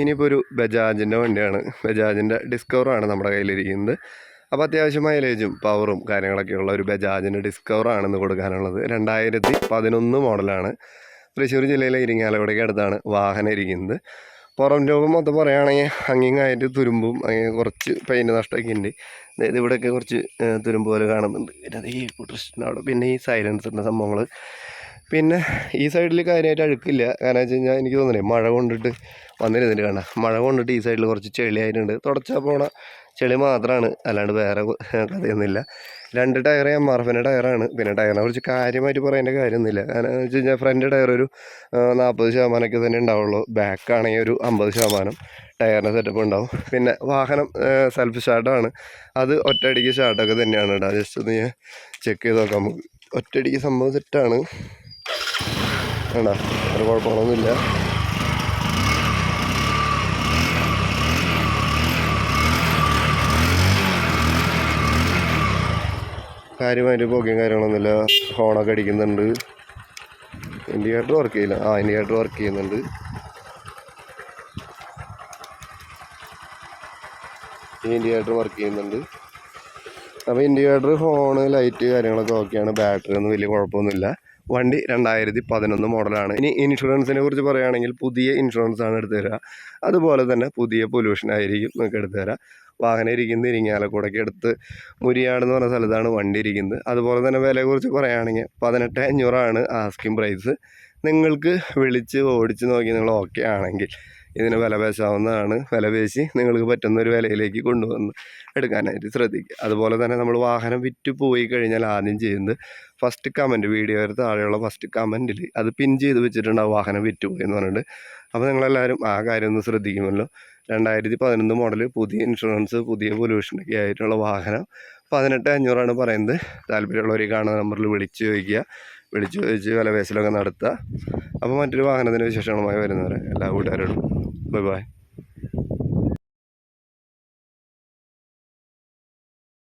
ഇനിയിപ്പോൾ ഒരു ബജാജിന്റെ വണ്ടിയാണ്. ബജാജിന്റെ ഡിസ്കവറാണ് നമ്മുടെ കയ്യിലിരിക്കുന്നത്. അപ്പോൾ അത്യാവശ്യം മൈലേജും പവറും കാര്യങ്ങളൊക്കെ ഉള്ള ഒരു ബജാജിന്റെ ഡിസ്കവറാണ് ഇന്ന് കൊടുക്കാനുള്ളത്. രണ്ടായിരത്തി പതിനൊന്ന് മോഡലാണ് തൃശ്ശൂർ ജില്ലയിലെ ഇരിങ്ങാലക്കുടയ്ക്ക് അടുത്താണ് വാഹനം ഇരിക്കുന്നത്. പുറം രൂപം മൊത്തം പറയുകയാണെങ്കിൽ അങ്ങിങ്ങായിട്ട് തുരുമ്പും അങ്ങനെ കുറച്ച് പെയിന്റ് നഷ്ടമൊക്കെ ഉണ്ട്. അതായത് ഇവിടെയൊക്കെ കുറച്ച് തുരുമ്പ് പോലെ കാണുന്നുണ്ട്. പിന്നെ അത് ഈ അവിടെ പിന്നെ ഈ സൈലൻസറിന്റെ സംഭവങ്ങൾ പിന്നെ ഈ സൈഡിൽ കാര്യമായിട്ട് അഴുക്കില്ല. കാരണം വെച്ച് കഴിഞ്ഞാൽ എനിക്ക് തോന്നുന്നില്ല മഴ കൊണ്ടിട്ട് വന്നിരുന്നിട്ട് കാണാം മഴ കൊണ്ടിട്ട് ഈ സൈഡിൽ കുറച്ച് ചെളിയായിട്ടുണ്ട് തുടച്ചാൽ പോണ ചെളി മാത്രമാണ് അല്ലാണ്ട് വേറെ കഥയൊന്നുമില്ല. രണ്ട് ടയർ എം ആർ എഫിന്റെ ടയറാണ്. പിന്നെ ടയറിനെ കുറിച്ച് കാര്യമായിട്ട് പറയേണ്ട കാര്യമൊന്നുമില്ല. കാരണം വെച്ച് കഴിഞ്ഞാൽ ഫ്രണ്ട് ടയർ ഒരു നാൽപ്പത് ശതമാനമൊക്കെ തന്നെ ഉണ്ടാവുള്ളൂ. ബാക്ക് ആണെങ്കിൽ ഒരു അമ്പത് ശതമാനം ടയറിന്റെ സെറ്റപ്പ് ഉണ്ടാവും. പിന്നെ വാഹനം സെൽഫ് സ്റ്റാർട്ടാണ് അത് ഒറ്റയടിക്ക് സ്റ്റാർട്ടൊക്കെ തന്നെയാണ് കേട്ടോ ജസ്റ്റ് ഒന്ന് ചെക്ക് ചെയ്ത് നോക്കാം. നമുക്ക് ഒറ്റയടിക്ക് സംഭവം സെറ്റാണ് വേണ്ട ഒരു കുഴപ്പങ്ങളൊന്നുമില്ല കാര്യമായിട്ട് പോക്കിയും കാര്യങ്ങളൊന്നുമില്ല. ഹോണൊക്കെ അടിക്കുന്നുണ്ട്. ഇൻഡിക്കേറ്റർ വർക്ക് ചെയ്യില്ല. ആ ഇൻഡിക്കേറ്റർ വർക്ക് ചെയ്യുന്നുണ്ട്. ഈ ഇൻഡിക്കേറ്റർ വർക്ക് ചെയ്യുന്നുണ്ട്. അപ്പോൾ ഇൻഡിക്കേറ്റർ ഫോണ് ലൈറ്റ് കാര്യങ്ങളൊക്കെ ഓക്കെയാണ് ബാറ്ററി ഒന്നും വലിയ കുഴപ്പമൊന്നുമില്ല. വണ്ടി രണ്ടായിരത്തി പതിനൊന്ന് മോഡലാണ്. ഇനി ഇൻഷുറൻസിനെ കുറിച്ച് പറയുകയാണെങ്കിൽ പുതിയ ഇൻഷുറൻസ് ആണ് എടുത്തു അതുപോലെ തന്നെ പുതിയ പൊല്യൂഷൻ ആയിരിക്കും നിങ്ങൾക്ക് എടുത്തു തരാം. വാഹനം ഇരിക്കുന്നത് ഇരിങ്ങാലക്കുടയ്ക്ക് അടുത്ത് മുരിയാട് എന്ന് പറഞ്ഞ സ്ഥലത്താണ് വണ്ടി ഇരിക്കുന്നത്. അതുപോലെ തന്നെ വിലയെക്കുറിച്ച് പറയുകയാണെങ്കിൽ പതിനെട്ട് അഞ്ഞൂറാണ് ആസ്കിങ് പ്രൈസ് നിങ്ങൾക്ക് വിളിച്ച് ഓടിച്ച് നോക്കി നിങ്ങൾ ഓക്കെ ആണെങ്കിൽ ഇതിന് വില പേശാവുന്നതാണ്. വില പേശി നിങ്ങൾക്ക് പറ്റുന്ന ഒരു വിലയിലേക്ക് കൊണ്ടുവന്ന് എടുക്കാനായിട്ട് ശ്രദ്ധിക്കുക. അതുപോലെ തന്നെ നമ്മൾ വാഹനം വിറ്റ് പോയി കഴിഞ്ഞാൽ ആദ്യം ചെയ്യുന്നത് ഫസ്റ്റ് കമന്റ് വീഡിയോയുടെ താഴെയുള്ള ഫസ്റ്റ് കമന്റിൽ അത് പിൻ ചെയ്ത് വെച്ചിട്ടുണ്ടാവും വാഹനം വിറ്റ് പോയി എന്ന് പറഞ്ഞിട്ട്. അപ്പോൾ നിങ്ങളെല്ലാവരും ആ കാര്യം ഒന്ന് ശ്രദ്ധിക്കുമല്ലോ. രണ്ടായിരത്തി പതിനൊന്ന് മോഡൽ പുതിയ ഇൻഷുറൻസ് പുതിയ പൊല്യൂഷനൊക്കെ ആയിട്ടുള്ള വാഹനം. പതിനെട്ട് അഞ്ഞൂറാണ് പറയുന്നത്. താല്പര്യമുള്ളവർ ഈ കാണുന്ന നമ്പറിൽ വിളിച്ച് ചോദിക്കുക. വിളിച്ച് ചോദിച്ച് വില പേശലൊക്കെ നടത്തുക. അപ്പോൾ മറ്റൊരു വാഹനത്തിന്റെ വിശേഷങ്ങളുമായി വരുന്നവരെ എല്ലാ കൂട്ടുകാരോടും Bye bye.